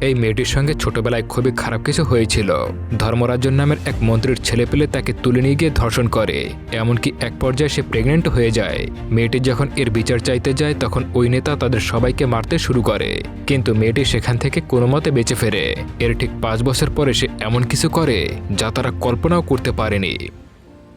এই মেয়েটির সঙ্গে ছোটবেলায় খুবই খারাপ কিছু হয়েছিল। ধর্মরাজন নামের এক মন্ত্রীর ছেলে পেলে তাকে তুলে নিয়ে গিয়ে ধর্ষণ করে। এমনকি এক পর্যায়ে সে প্রেগনেন্ট হয়ে যায়। মেয়েটি যখন এর বিচার চাইতে যায়, তখন ওই নেতা তাদের সবাইকে মারতে শুরু করে। কিন্তু মেয়েটি সেখান থেকে কোনো মতে বেঁচে ফেরে। এর ঠিক পাঁচ বছর পরে সে এমন কিছু করে, যা তারা কল্পনাও করতে পারেনি।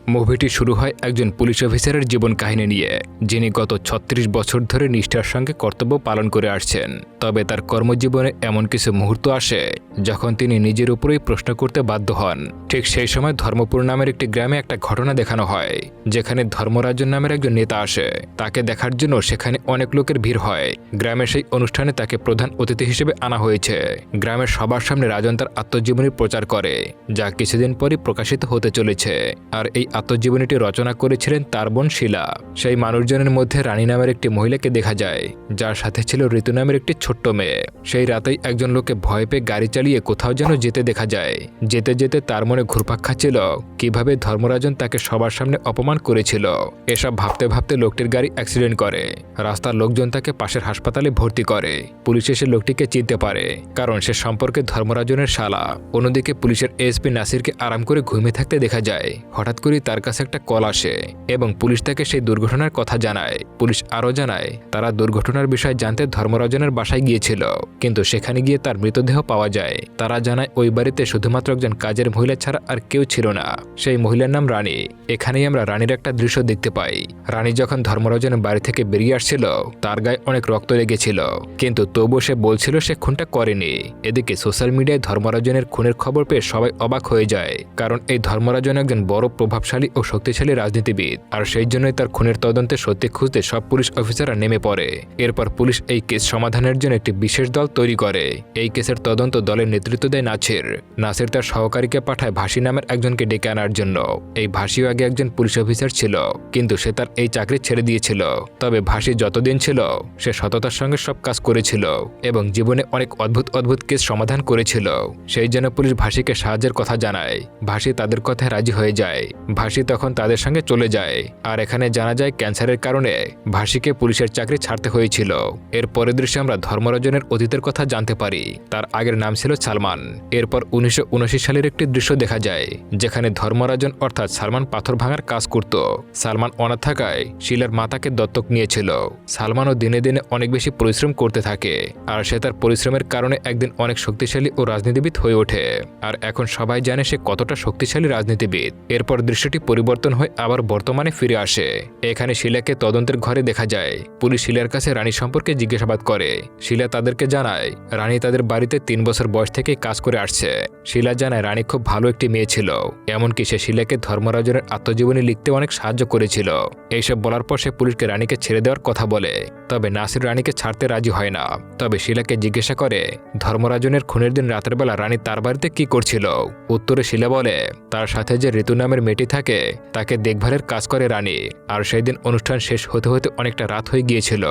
মুভিটি শুরু হয় একজন পুলিশ অফিসারের জীবন কাহিনী নিয়ে, যিনি গত ছত্রিশ বছর ধরে নিষ্ঠার সঙ্গে কর্তব্য পালন করে আসছেন। তবে তার কর্মজীবনে এমন কিছু মুহূর্ত আসে যখন তিনি নিজের উপরেই প্রশ্ন করতে বাধ্য হন। ঠিক সেই সময় ধর্মপুর নামের একটি গ্রামে একটা ঘটনা দেখানো হয়, যেখানে ধর্মরাজন নামের একজন নেতা আসে। তাকে দেখার জন্য সেখানে অনেক লোকের ভিড় হয়। গ্রামের সেই অনুষ্ঠানে তাকে প্রধান অতিথি হিসেবে আনা হয়েছে। গ্রামের সবার সামনে রাজন তার আত্মজীবনী প্রচার করে, যা কিছুদিন পরই প্রকাশিত হতে চলেছে। আর এই আত্মজীবনীটি রচনা করেছিলেন তার বোন শিলা। সেই মানুষজনের মধ্যে রানী নামের একটি মহিলাকে দেখা যায়, যার সাথে ছিল ঋতু নামের একটি ছোট্ট মেয়ে। সেই রাতেই একজন লোকে ভয় পেয়ে গাড়ি চালিয়ে কোথাও যেন যেতে দেখা যায়। যেতে যেতে তার মনে ঘুরপাক খাচ্ছিল, কীভাবে ধর্মরাজন তাকে সবার সামনে অপমান করেছিল। এসব ভাবতে ভাবতে লোকটির গাড়ি অ্যাক্সিডেন্ট করে। রাস্তার লোকজন তাকে পাশের হাসপাতালে ভর্তি করে। পুলিশ এসে লোকটিকে চিনতে পারে, কারণ সে সম্পর্কে ধর্মরাজনের শালা। অন্যদিকে পুলিশের এসপি নাসিরকে আরাম করে ঘুমিয়ে থাকতে দেখা যায়। হঠাৎ করেই তার কাছে একটা কল আসে এবং পুলিশ তাকে সেই দুর্ঘটনার কথা জানায়। পুলিশ আরও জানায়, তারা দুর্ঘটনার বিষয়ে জানতে ধর্মরাজনের বাসায় গিয়েছিল, কিন্তু সেখানে গিয়ে তার মৃতদেহ পাওয়া যায়। তারা জানায় ওই বাড়িতে শুধুমাত্র একজন কাজের মহিলা ছাড়া আর কেউ ছিল না। সেই মহিলার নাম রানী। এখানেই আমরা রানীর একটা দৃশ্য দেখতে পাই। রানী যখন ধর্মরাজনের বাড়ি থেকে বেরিয়ে আসছিল, তার গায়ে অনেক রক্ত লেগেছিল। কিন্তু তবুও সে বলছিল সে খুনটা করেনি। এদিকে সোশ্যাল মিডিয়ায় ধর্মরাজনের খুনের খবর পেয়ে সবাই অবাক হয়ে যায়। কারণ এই ধর্মরাজন একজন বড় প্রভাবশালী ও শক্তিশালী রাজনীতিবিদ। আর সেই জন্যই তার খুনের তদন্তে সত্যি খুঁজতে সব পুলিশ অফিসাররা নেমে পড়ে। এরপর পুলিশ এই কেস সমাধানের জন্য একটি বিশেষ দল তৈরি করে। এই কেসের তদন্ত দলের নেতৃত্ব দেয় নাছির নাসির তার সহকারীকে পাঠায় ভাসি নামের একজনকে ডেকে আনার জন্য। এই ভাসিও আগে একজন পুলিশ অফিসার ছিল, কিন্তু সে তার এই চাকরি ছেড়ে দিয়েছিল। তবে ভাসি যতদিন ছিল, সে সততার সঙ্গে সব কাজ করেছিল এবং জীবনে অনেক অদ্ভুত অদ্ভুত কেস সমাধান করেছিল। সেই জন্য পুলিশ ভাসিকে সাহায্যের কথা জানায়। ভাসি তাদের কথায় রাজি হয়ে যায়। ভাসি তখন তাদের সঙ্গে চলে যায়। আর এখানে জানা যায় ক্যান্সারের কারণে ভাসিকে পুলিশের চাকরি ছাড়তে হয়েছিল। এর পরের দৃশ্যে আমরা ধর্মরাজনের অতীতের কথা জানতে পারি। তার আগের নাম ছিল সালমান। এরপর উনিশশো উনআশি সালের একটি দৃশ্য দেখা যায়, যেখানে ধর্মরাজন অর্থাৎ সালমান পাথর ভাঙার কাজ করত। সালমান অনাথ থাকায় শিলার মাতাকে দত্তক নিয়েছিল। সালমানও দিনে দিনে অনেক বেশি পরিশ্রম করতে থাকে, আর সে তার পরিশ্রমের কারণে একদিন অনেক শক্তিশালী ও রাজনীতিবিদ হয়ে ওঠে, আর এখন সবাই জানে সে কতটা শক্তিশালী রাজনীতিবিদ। এরপর দৃশ্যটি পরিবর্তন হয়ে আবার বর্তমানে ফিরে আসে। এখানে শিলাকে তদন্তের ঘরে দেখা যায়। পুলিশ শিলার কাছে রানী সম্পর্কে জিজ্ঞাসাবাদ করে। শিলা তাদেরকে জানায়, রানী তাদের বাড়িতে তিন বছর বয়স থেকে কাজ করে আসছে। শিলা জানায়, রানী খুব ভালো একটি মেয়ে ছিল। এমনকি সে শিলাকে ধর্মরাজনের আত্মজীবনী লিখতে অনেক সাহায্য করেছিল। এইসব বলার পর সে পুলিশকে রানীকে ছেড়ে দেওয়ার কথা বলে। তবে নাসির রানীকে ছাড়তে রাজি হয় না। তবে শিলাকে জিজ্ঞাসা করে, ধর্মরাজনের খুনের দিন রাতের বেলা রানী তার বাড়িতে কি করছিল? উত্তরে শিলা বলে, তার সাথে যে ঋতু নামের মেয়েটি থাকে, তাকে দেখভালের কাজ করে রানী। আর সেই দিন অনুষ্ঠান শেষ হতে হতে অনেকটা রাত হয়ে গিয়েছিল।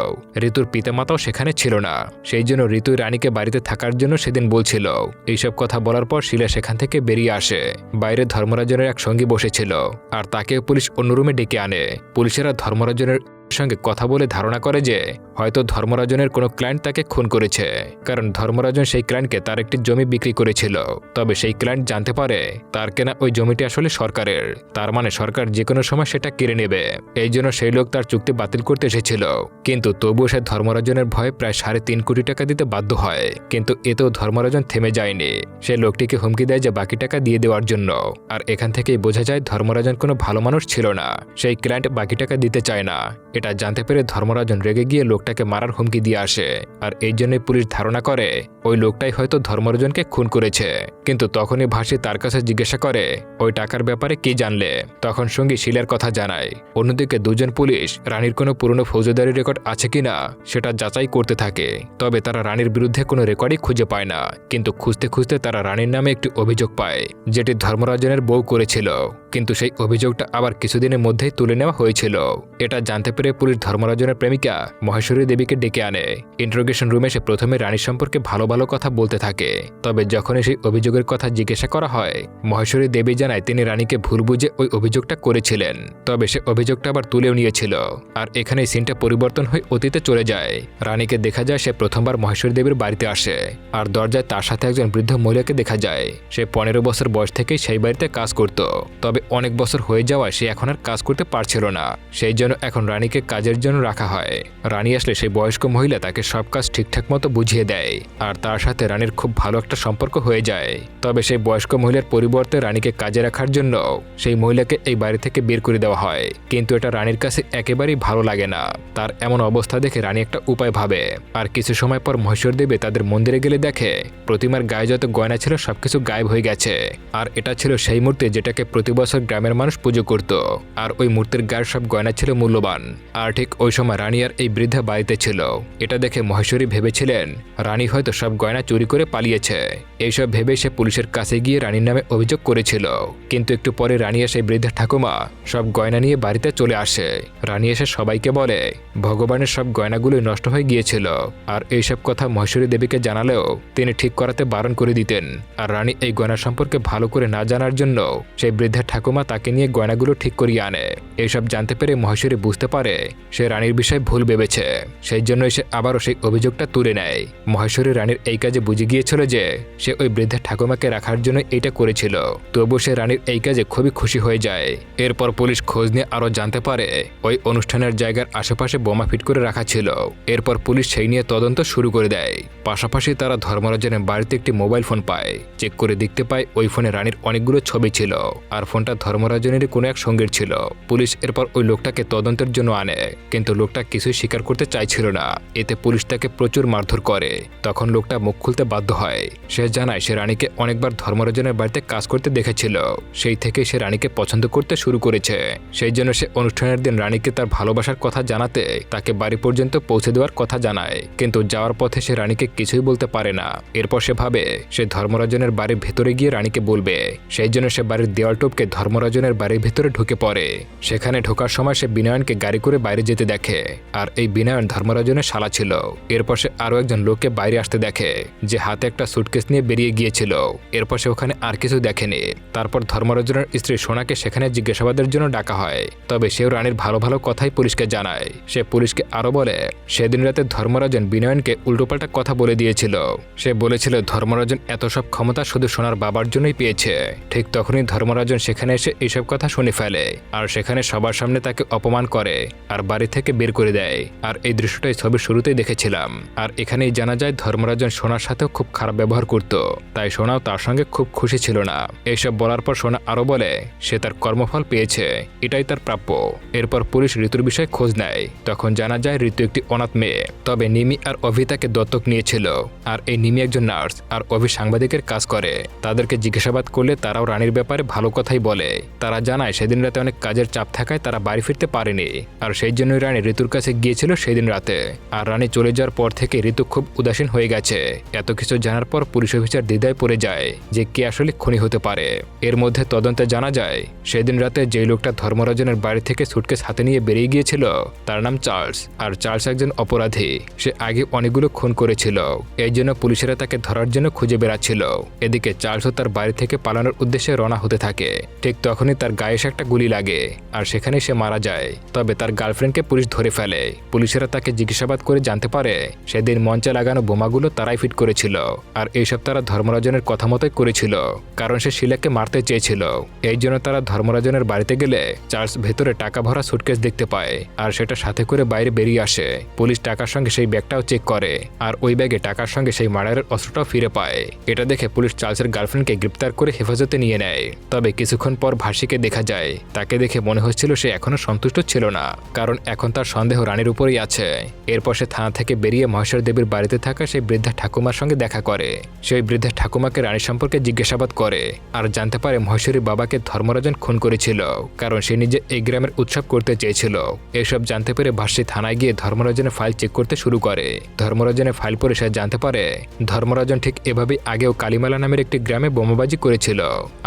ঋতুর পিতামাতাও সেখানে ছিল না। সেই জন্য ঋতু রানীকে বাড়িতে থাকার জন্য সেদিন বলছিল। এইসব কথা বলার পর শিলা সেখান থেকে বেরিয়ে আসে। বাইরে ধর্মরাজনের এক সঙ্গী বসেছিল। আর তাকে পুলিশ অন্য রুমে ডেকে আনে। পুলিশেরা ধর্মরাজনের সঙ্গে কথা বলে ধারণা করে যে হয়তো ধর্মরাজনের কোনো ক্লায়েন্ট তাকে খুন করেছে। কারণ ধর্মরাজন সেই ক্লায়েন্টকে তার একটি জমি বিক্রি করেছিল। তবে সেই ক্লায়েন্ট জানতে পারে তার কেনা ওই জমিটি আসলে সরকারের। তার মানে সরকার যে কোনো সময় সেটা কেড়ে নেবে। এই জন্য সেই লোক তার চুক্তি বাতিল করতে এসেছিল। কিন্তু তবুও সে ধর্মরাজনের ভয়ে প্রায় সাড়ে তিন কোটি টাকা দিতে বাধ্য হয়। কিন্তু এতেও ধর্মরাজন থেমে যায়নি। সে লোকটিকে হুমকি দেয় যে বাকি টাকা দিয়ে দেওয়ার জন্য। আর এখান থেকেই বোঝা যায় ধর্মরাজন কোনো ভালো মানুষ ছিল না। সেই ক্লায়েন্ট বাকি টাকা দিতে চায় না। এটা জানতে পেরে ধর্মরাজন রেগে গিয়ে লোকটাকে মারার হুমকি দিয়ে আসে। আর এই জন্যই পুলিশ ধারণা করে, ওই লোকটাই হয়তো ধর্মরাজনকে খুন করেছে। কিন্তু তখনই ভাসি তার কাছে জিজ্ঞাসা করে, ওই টাকার ব্যাপারে কি জানলে? তখন সঙ্গী শিলার কথা জানায়, অন্যদিকে দুজন পুলিশ রানীর কোনো পুরনো ফৌজদারি রেকর্ড আছে কিনা সেটা যাচাই করতে থাকে। তবে তারা রানীর বিরুদ্ধে কোনো রেকর্ডই খুঁজে পায় না, কিন্তু খুঁজতে খুঁজতে তারা রানীর নামে একটি অভিযোগ পায়, যেটি ধর্মরাজনের বউ করেছিল। কিন্তু সেই অভিযোগটা আবার কিছুদিনের মধ্যেই তুলে নেওয়া হয়েছিল। এটা জানতে পেরে পুলিশ ধর্মরাজনের প্রেমিকা মহেশ্বরী দেবীকে ডেকে আনে। ইন্টারোগেশন রুমে সে প্রথমে রানীর সম্পর্কে ভালো ভালো কথা বলতে থাকে। তবে যখনই সেই অভিযোগের কথা জিজ্ঞাসা করা হয়, মহেশ্বরী দেবী জানায় তিনি রানীকে ভুল বুঝে ওই অভিযোগটা করেছিলেন। তবে সে অভিযোগটা আবার তুলেও নিয়েছিল। আর এখানে সিনটা পরিবর্তন হয়ে অতীতে চলে যায়। রানীকে দেখা যায় সে প্রথমবার মহেশ্বরী দেবীর বাড়িতে আসে। আর দরজায় তার সাথে একজন বৃদ্ধ মহিলাকে দেখা যায়। সে পনেরো বছর বয়স থেকেই সেই বাড়িতে কাজ করত। তবে অনেক বছর হয়ে যাওয়ায় সে এখন আর কাজ করতে পারছিল না। সেই জন্য এখন রানীকে কাজের জন্য রাখা হয়। রানী আসলে সেই বয়স্ক মহিলা তাকে সব কাজ ঠিকঠাক মতো বুঝিয়ে দেয়, আর তার সাথে রানীর খুব ভালো একটা সম্পর্ক হয়ে যায়। তবে সেই বয়স্ক মহিলার পরিবর্তে রানীকে কাজে রাখার জন্য সেই মহিলাকে এই বাড়ি থেকে বের করে দেওয়া হয়। কিন্তু এটা রানীর কাছে একেবারেই ভালো লাগে না। তার এমন অবস্থা দেখে রানী একটা উপায় ভাবে, আর কিছু সময় পর মহেশ্বর দেবে তাদের মন্দিরে গেলে দেখে, প্রতিমার গায়ে যত গয়না ছিল সবকিছু গায়েব হয়ে গেছে। আর এটা ছিল সেই মূর্তি যেটাকে প্রতি বছর গ্রামের মানুষ পুজো করত। আর ওই মূর্তির গায়ের সব গয়না ছিল মূল্যবান। আর ঠিক ওই সময় রানী আর এই বৃদ্ধা বাড়িতে ছিল। এটা দেখে মহেশ্বরী ভেবেছিলেন, রানী হয়তো সব গয়না চুরি করে পালিয়েছে। এইসব ভেবে সে পুলিশের কাছে গিয়ে রানীর নামে অভিযোগ করেছিল। কিন্তু একটু পরে রানী এসে বৃদ্ধা ঠাকুমা সব গয়না নিয়ে বাড়িতে চলে আসে। রানী এসে সবাইকে বলে, ভগবানের সব গয়নাগুলোই নষ্ট হয়ে গিয়েছিল। আর এইসব কথা মহেশ্বরী দেবীকে জানালেও তিনি ঠিক করাতে বারণ করে দিতেন। আর রানী এই গয়না সম্পর্কে ভালো করে না জানার জন্য সেই বৃদ্ধা ঠাকুমা তাকে নিয়ে গয়নাগুলো ঠিক করিয়ে আনে। এইসব জানতে পেরে মহেশ্বরী বুঝতে পারে, সে রানীর বিষয়ে ভুল ভেবেছে। সেই জন্য সে আবারও সেই অভিযোগটা তুলে নেয়। মহেশ্বরী রানীর এই কাজে বুঝে গিয়েছিল যে, সে ওই বৃদ্ধা ঠাকুমাকে রাখার জন্য এটা করেছিল। তবু সে রানীর এই কাজে খুবই খুশি হয়ে যায়। এরপর পুলিশ খোঁজ নিয়ে আরও জানতে পারে, ওই অনুষ্ঠানের জায়গার আশেপাশে বোমা ফিট করে রাখা ছিল। এরপর পুলিশ সেই নিয়ে তদন্ত শুরু করে দেয়। পাশাপাশি তারা ধর্মরাজনের বাড়িতে একটি মোবাইল ফোন পায়। চেক করে দেখতে পায় ওই ফোনে রানীর অনেকগুলো ছবি ছিল। আর ফোনটা ধর্মরাজনেরই কোনো এক সঙ্গীর ছিল। পুলিশ এরপর ওই লোকটাকে তদন্তের জন্য আনে, কিন্তু লোকটা কিছুই স্বীকার করতে চাইছিল না। এতে পুলিশ তাকে প্রচুর মারধর করে। তখন লোকটা মুখ খুলতে বাধ্য হয়। সে জানায় সে রানীকে অনেকবার ধর্মরাজনের বাড়িতে কাজ করতে দেখেছিল। সেই থেকে সে রানীকে পছন্দ করতে শুরু করেছে। সেই জন্য সে অনুষ্ঠানের দিন রানীকে তার ভালোবাসার কথা জানাতে তাকে বাড়ি পর্যন্ত পৌঁছে দেওয়ার কথা জানায়। কিন্তু যাওয়ার পথে সে রানীকে কিছুই বলতে পারে না। এরপর সে ভাবে সে ধর্মরাজনের বাড়ির ভেতরে গিয়ে রানীকে বলবে। সেই জন্য সে বাড়ির দেওয়াল টপকে ধর্মরাজনের বাড়ির ভেতরে ঢুকে পড়ে। সেখানে ঢোকার সময় সে বিনয়নকে গাড়ি করে বাইরে যেতে দেখে। আর এই বিনয়ন ধর্মরাজনের শালা ছিল। এরপর সে আরও একজন লোককে বাইরে আসতে দেখে, যে হাতে একটা সুটকেস নিয়ে বেরিয়ে গিয়েছিল। এরপর সে ওখানে আর কিছু দেখেনি। তারপর ধর্মরাজনের স্ত্রী সোনাকে সেখানে জিজ্ঞাসাবাদের জন্য ডাকা হয়। তবে সেও রানীর ভালো ভালো কথাই পুলিশকে জানায়। সে পুলিশকে আরও বলে, সেদিন রাতে ধর্মরাজন বিনয়নকে উল্টোপাল্টা কথা বলে দিয়েছিল। সে বলেছিল, ধর্মরাজন এত সব ক্ষমতা শুধু সোনার বাবার জন্যই পেয়েছে। ঠিক তখনই ধর্মরাজন সেখানে এসে এইসব কথা শুনে ফেলে। আর সেখানে সবার সামনে তাকে অপমান করে আর বাড়ি থেকে বের করে দেয়। আর এই দৃশ্যটাই ছবির শুরুতেই দেখেছিলাম। আর এখানেই জানা যায় ধর্মরাজন সোনার সাথেও খুব খারাপ ব্যবহার করত। তাই সোনাও তার সঙ্গে খুব খুশি ছিল না। এইসব বলার পর সোনা আরও বলে, সে তার কর্মফল পেয়েছে। এটাই তার প্রাপ্য। এরপর পুলিশ ঋতুর বিষয়ে খোঁজ নেয়। তখন জানা যায় ঋতু একটি অনাথ মেয়ে। তবে নিমি আর অভি তাকে দত্তক নিয়েছিল। আর এই নিমি একজন নার্স। আর অভি সাংবাদিকের কাজ করে। তাদেরকে জিজ্ঞাসাবাদ করলে তারাও রানীর ব্যাপারে ভালো কথাই বলে। তারা জানায়, সেদিন রাতে অনেক কাজের চাপ থাকায় তারা বাড়ি ফিরতে পারেনি। আর সেই জন্যই রানী ঋতুর কাছে গিয়েছিল সেদিন রাতে। আর রানী চলে যাওয়ার পর থেকে ঋতু খুব উদাসীন হয়ে গেছে। এত কিছু জানার পর পুলিশ অফিসার দ্বিধায় পড়ে যায় যে কে আসলে খুনি হতে পারে। এর মধ্যে তদন্তে জানা যায়, সেদিন রাতে যে লোকটা ধর্মরাজনের বাড়ি থেকে সুটকেস হাতে নিয়ে বেরিয়ে গিয়েছিল, তার নাম চার্লস। আর চার্লস একজন অপরাধী। সে আগে অনেকগুলো খুন করেছিল। এই জন্য পুলিশেরা তাকে ধরার জন্য খুঁজে বেড়াচ্ছিল। এদিকে চার্লসও তার বাড়ি থেকে পালানোর উদ্দেশ্যে রওনা হতে থাকে। ঠিক তখনই তার গায়ে একটা গুলি লাগে, আর সেখানে সে মারা যায়। তবে তার গার্লফ্রেন্ডকে পুলিশ ধরে ফেলে। পুলিশেরা তাকে জিজ্ঞাসাবাদ করে জানতে পারে, সেদিন মঞ্চে লাগানো বোমাগুলো তারাই ফিট করেছিল, আর এইসব তারা ধর্মরাজনের কথা মতোই করেছিল, কারণ সে শিলাকে মারতে চেয়েছিল। এই জন্য তারা ধর্মরাজনের বাড়িতে গেলে চার্লস ভেতরে টাকা ভরা সুটকেস দেখতে পায়, আর সেটা সাথে করে বাইরে বেরিয়ে আসে। পুলিশ টাকার সঙ্গে সেই ব্যাগটাও চেক করে, আর ওই ব্যাগে টাকার সঙ্গে সেই মার্ডারের অস্ত্রটাও ফিরে পায়। এটা দেখে পুলিশ চার্লসের গার্লফ্রেন্ডকে গ্রেপ্তার করে হেফাজতে নিয়ে নেয়। তবে কিছুক্ষণ পর ভাসিকে দেখা যায়। তাকে দেখে মনে হচ্ছিল সে এখনও সন্তুষ্ট ছিল না, কারণ এখন তার সন্দেহ রানীর উপরেই আছে। এরপর সে থানা থেকে বেরিয়ে মহেশ্বর দেবীর বাড়িতে থাকা সেই বৃদ্ধা ঠাকুমার সঙ্গে দেখা করে। সেই বৃদ্ধা ঠাকুমাকে রানী সম্পর্কে জিজ্ঞাসাবাদ করে, আর জানতে পারে মহেশ্বরী বাবাকে ধর্মরাজন খুন করেছিল, কারণ সে নিজে এই গ্রামের উৎসব করতে চেয়েছিল। এসব জানতে পেরে ভাসি থানায় গিয়ে ধর্মরাজনের ফাইল চেক করতে শুরু করে। ধর্মরাজনের ফাইল পড়ে সে জানতে পারে, ধর্মরাজন ঠিক এভাবেই আগেও কালিমালা নামের একটি গ্রামে বোমাবাজি করেছিল,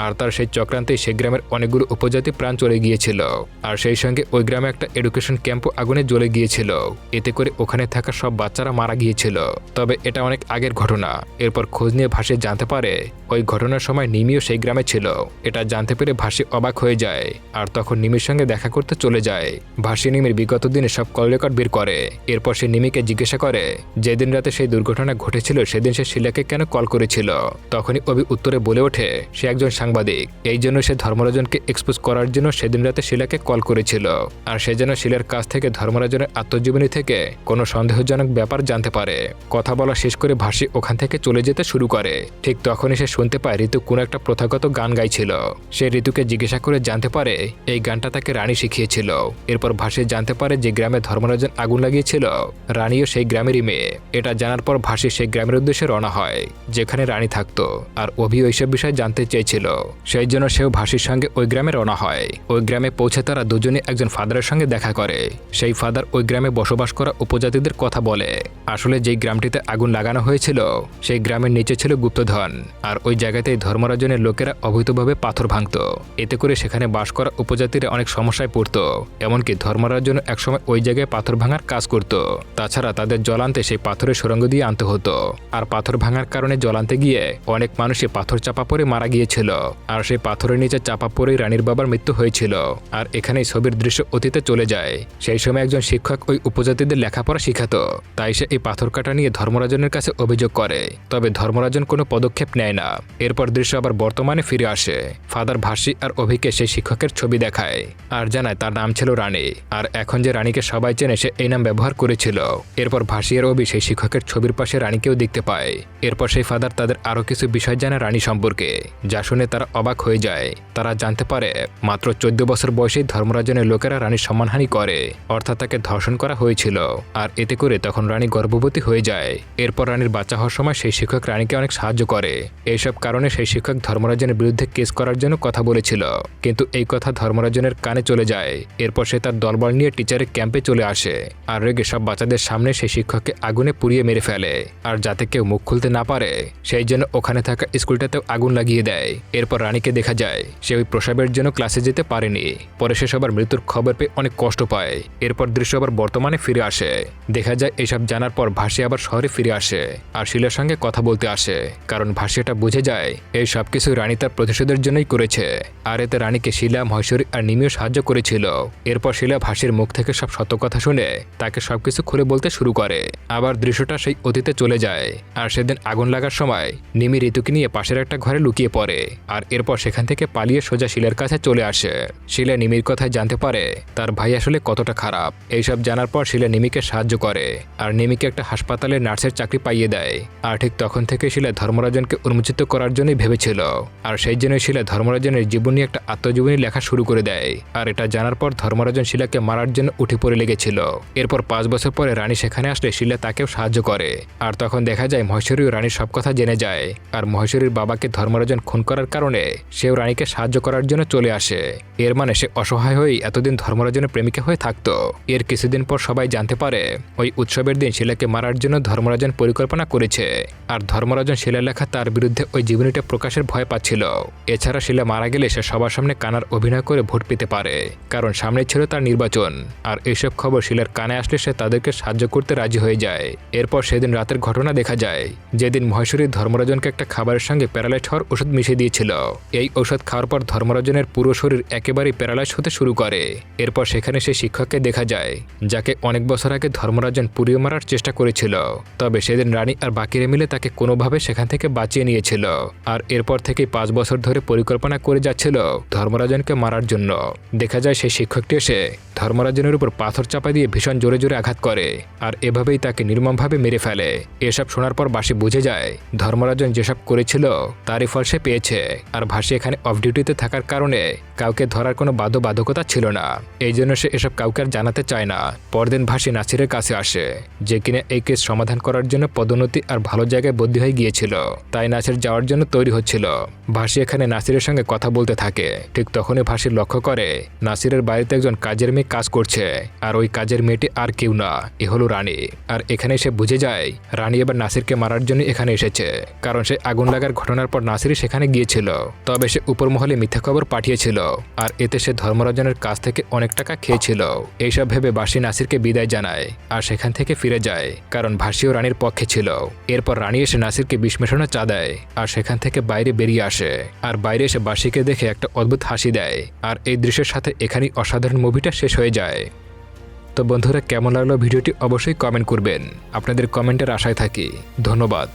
আর তার সেই চক্রান্তে সেই সেই গ্রামের অনেকগুলো উপজাতি প্রাণ চলে গিয়েছিল। আর সেই সঙ্গে ওই গ্রামে একটা এডুকেশন ক্যাম্পও আগুনে জ্বলে গিয়েছিল। এতে করে ওখানে থাকা সব বাচ্চারা মারা গিয়েছিল। তবে এটা অনেক আগের ঘটনা। এরপর খোঁজ নিয়ে ভাসি জানতে পারে, ওই ঘটনার সময় নিমিও সেই গ্রামে ছিল। এটা জানতে পেরে ভাসি অবাক হয়ে যায়, আর তখন নিমির সঙ্গে দেখা করতে চলে যায়। ভাসি নিমির বিগত দিনে সব কল রেকর্ড বের করে। এরপর সে নিমিকে জিজ্ঞাসা করে, যেদিন রাতে সেই দুর্ঘটনা ঘটেছিল, সেদিন সে শিলাকে কেন কল করেছিল? তখনই অভি উত্তরে বলে ওঠে, সে একজন সাংবাদিক। এই জন্য সে ধর্মরাজনকে এক্সপোজ করার জন্য সেদিন রাতে শিলাকে কল করেছিল। আর সে যেন শিলার কাছ থেকে ধর্মরাজনের আত্মজীবনী থেকে কোনো সন্দেহজনক ব্যাপার জানতে পারে। কথা বলা শেষ করে ভাসি ওখান থেকে চলে যেতে শুরু করে। ঠিক তখনই সে শুনতে পায় ঋতু কোনো একটা প্রথাগত গান গাইছিল। সে ঋতুকে জিজ্ঞাসা করে জানতে পারে এই গানটা তাকে রানী শিখিয়েছিল। এরপর ভাসি জানতে পারে যে গ্রামে ধর্মরাজন আগুন লাগিয়েছিল। রানীও সেই গ্রামেরই মেয়ে। এটা জানার পর ভাসি সেই গ্রামের উদ্দেশ্যে রওনা হয়, যেখানে রানী থাকতো। আর অভি ওইসব বিষয়ে জানতে চেয়েছিল। সেই জন্য সেও ভাসির সঙ্গে ওই গ্রামে রওনা হয়। ওই গ্রামে পৌঁছে তারা দুজনে একজন ফাদারের সঙ্গে দেখা করে। সেই ফাদার ওই গ্রামে বসবাস করা উপজাতিদের কথা বলে। আসলে যেই গ্রামটিতে আগুন লাগানো হয়েছিল, সেই গ্রামের নিচে ছিল গুপ্তধন, আর ওই জায়গাতেই ধর্মরাজনের লোকেরা অবৈধভাবে পাথর ভাঙত। এতে করে সেখানে বাস করা উপজাতিরা অনেক সমস্যায় পড়ত, এমনকি ধর্মরাজন একসময় ওই জায়গায় পাথর ভাঙার কাজ করত। তাছাড়া তাদের জলান্তে সেই পাথরের সুরঙ্গ দিয়ে আনতে হতো, আর পাথর ভাঙার কারণে জলান্তে গিয়ে অনেক মানুষই পাথর চাপা পড়ে মারা গিয়েছিল, আর সেই পাথরের নিচে চাপা পড়েই রানীর বাবার মৃত্যু হয়েছিল আর এখানেই ছবির দৃশ্য অতীতে চলে যায়। সেই সময় একজন শিক্ষক ওই উপজাতিদের লেখাপড়া শিখাত, তাই সে এই পাথর কাটা নিয়ে ধর্মরাজনের কাছে অভিযোগ করে। তবে ধর্মরাজন কোনো পদক্ষেপ নেয় না। এরপর দৃশ্য আবার বর্তমানে ফিরে আসে। ফাদার ভাসি আর অভিকে সেই শিক্ষকের ছবি দেখায় আর জানায় তার নাম ছিল রানী আর এখন যে রানীকে সবাই চেনে সে এই নাম ব্যবহার করেছিল। এরপর ভাসি আর অভি সেই শিক্ষকের ছবির পাশে রানীকেও দেখতে পায়। এরপর সেই ফাদার তাদের আরও কিছু বিষয় জানে রানী সম্পর্কে, যা শুনে তারা অবাক হয়ে যায়। তারা জানতে পারে, মাত্র চোদ্দ বছর বয়সেই ধর্মরাজনের লোকেরা রানীর সম্মানহানি করে, অর্থাৎ তাকে ধর্ষণ করা হয়েছিল। আর এতে করে তখন রানী গর্ভবতী হয়ে যায়। এরপর রানীর বাচ্চা হওয়ার সময় সেই শিক্ষক রানীকে অনেক সাহায্য করে। এইসব কারণে সেই শিক্ষক ধর্মরাজনের বিরুদ্ধে কেস করার জন্য কথা বলেছিল। কিন্তু এই কথা ধর্মরাজনের কানে চলে যায়। এরপর সে তার দলবল নিয়ে টিচারের ক্যাম্পে চলে আসে। আর রেগে সব বাচ্চাদের সামনে সেই শিক্ষককে আগুনে পুড়িয়ে মেরে ফেলে। আর যাতে কেউ মুখ খুলতে না পারে, সেই জন্য ওখানে থাকা স্কুলটাতেও আগুন লাগিয়ে দেয়। এরপর রানীকে দেখা যায় সে ওই প্রসাবের জন্য ক্লাসে যেতে পারেনি। পরে সে সবার মৃত্যুর খবর পেয়ে অনেক কষ্ট পায়। এরপর দৃশ্য আবার বর্তমানে ফিরে আসে। দেখা যায় এসব জানার পর ভাসি আবার শহরে ফিরে আসে আর শিলার সঙ্গে কথা বলতে আসে। কারণ ভাসি এটা বুঝে যায়, এই সব কিছু রানী তার প্রতিশোধের জন্যই করেছে। আর এতে রানীকে শিলা, মহেশ্বরী আর নিমিও সাহায্য করেছিল। এরপর শিলা ভাসির মুখ থেকে সব সত্য কথা শুনে তাকে সবকিছু খুলে বলতে শুরু করে। আবার দৃশ্যটা সেই অতীতে চলে যায়। আর সেদিন আগুন লাগার সময় নিমি ঋতুকে নিয়ে পাশের একটা ঘরে লুকিয়ে পড়ে। আর এরপর সেখান থেকে পালিয়ে সোজা শিলের কাছে চলে আসে। শিলা নিমির কথায় জানতে পারে, তার ভাই আসলে কতটা খারাপ। এইসব জানার পর শিলা নিমিকে সাহায্য করে, আর নিমিকে একটা হাসপাতালে নার্সের চাকরি পাইয়ে দেয়। আর ঠিক তখন থেকে শিলা ধর্মরাজনকে উন্মোচিত করার জন্যই ভেবেছিল, আর সেই জন্যই শিলা ধর্মরাজনের জীবনী একটা আত্মজীবনী লেখা শুরু করে দেয়। আর এটা জানার পর ধর্মরাজন শিলাকে মারার জন্য উঠে পড়ে লেগেছিল। এরপর পাঁচ বছর পরে রানী সেখানে আসলে শিলা তাকেও সাহায্য করে। আর তখন দেখা যায় মহেশ্বরী ও রানীর সব কথা জেনে যায়, আর মহেশ্বরীর বাবাকে ধর্মরাজন খুন করার কারণে সেও রানীকে সাহায্য করার জন্য চলে আসে। এর মানে সে অসহায় হয়েই এতদিন ধর্মরাজনের প্রেমিকা হয়ে থাকতো। এর কিছুদিন পর সবাই জানতে পারে, ওই উৎসবের দিন শিলাকে মারার জন্য ধর্মরাজন পরিকল্পনা করেছে। আর ধর্মরাজন শিলা লেখা তার বিরুদ্ধে ওই জীবনীটা প্রকাশের ভয় পাচ্ছিল। এছাড়া শিলা মারা গেলে সে সবার সামনে কানার অভিনয় করে ভোট পেতে পারে, কারণ সামনে ছিল তার নির্বাচন। আর এসব খবর শিলার কানে আসলে সে তাদেরকে সাহায্য করতে রাজি হয়ে যায়। এরপর সেদিন রাতের ঘটনা দেখা যায়, যেদিন মহেশ্বরী ধর্মরাজনকে একটা খাবারের সঙ্গে প্যারালাইট হওয়ার ওষুধ মিশিয়ে দিয়েছিল। এই ঔষধ খাওয়ার পর ধর্মরাজনের পুরো শরীর একেবারেই প্যারালাইজ হতে শুরু করে। এরপর সেখানে সেই শিক্ষককে দেখা যায়, যাকে অনেক বছর আগে ধর্মরাজন পুড়িয়ে মারার চেষ্টা করেছিল। তবে সেদিন রানী আর বাকিরা মিলে তাকে কোনোভাবে সেখান থেকে বাঁচিয়ে নিয়েছিল আর এরপর থেকে পাঁচ বছর ধরে পরিকল্পনা করে যাচ্ছিল ধর্মরাজনকে মারার জন্য। দেখা যায় সেই শিক্ষকটি এসে ধর্মরাজনের উপর পাথর চাপা দিয়ে ভীষণ জোরে জোরে আঘাত করে আর এভাবেই তাকে নির্মমভাবে মেরে ফেলে। এসব শোনার পর বাসি বুঝে যায়, ধর্মরাজন যেসব করেছিল তারই ফল সে পেয়েছে আর ভাসি এখানে অফ ডিউটিতে থাকার কারণে কাউকে ধরার কোনো বাধ্যবাধকতা ছিল না। এই জন্য সে এসব কাউকে আর জানাতে চায় না। পরদিন ভাসি নাসিরের কাছে আসে, যে কিনা এই কেস সমাধান করার জন্য পদোন্নতি আর ভালো জায়গায় বদলি হয়ে গিয়েছিল। তাই নাসির যাওয়ার জন্য তৈরি হচ্ছিল। ভাসি এখানে নাসিরের সঙ্গে কথা বলতে থাকে। ঠিক তখনই ভাসি লক্ষ্য করে নাসিরের বাড়িতে একজন কাজের মেয়ে কাজ করছে। আর ওই কাজের মেয়েটি আর কেউ না, এ হলো রানী। আর এখানে সে বুঝে যায়, রানী এবার নাসিরকে মারার জন্য এখানে এসেছে। কারণ সে আগুন লাগার ঘটনার পর নাসির সেখানে গিয়েছিল। তবে সে উপরমহলে কপালে মিথ্যা খবর পাঠিয়েছিল। আর এতে সে ধর্মরাজনের কাছ থেকে অনেক টাকা খেয়েছিল। এইসব ভেবে বাসি নাসিরকে বিদায় জানায় আর সেখান থেকে ফিরে যায়, কারণ ভাসিও রানীর পক্ষে ছিল। এরপর রানী এসে নাসিরকে মেশানো চা দেয় আর সেখান থেকে বাইরে বেরিয়ে আসে। আর বাইরে এসে বাসিকে দেখে একটা অদ্ভুত হাসি দেয়। আর এই দৃশ্যের সাথে এখানেই অসাধারণ মুভিটা শেষ হয়ে যায়। তো বন্ধুরা, কেমন লাগল ভিডিওটি অবশ্যই কমেন্ট করবেন। আপনাদের কমেন্টের আশায় থাকি। ধন্যবাদ।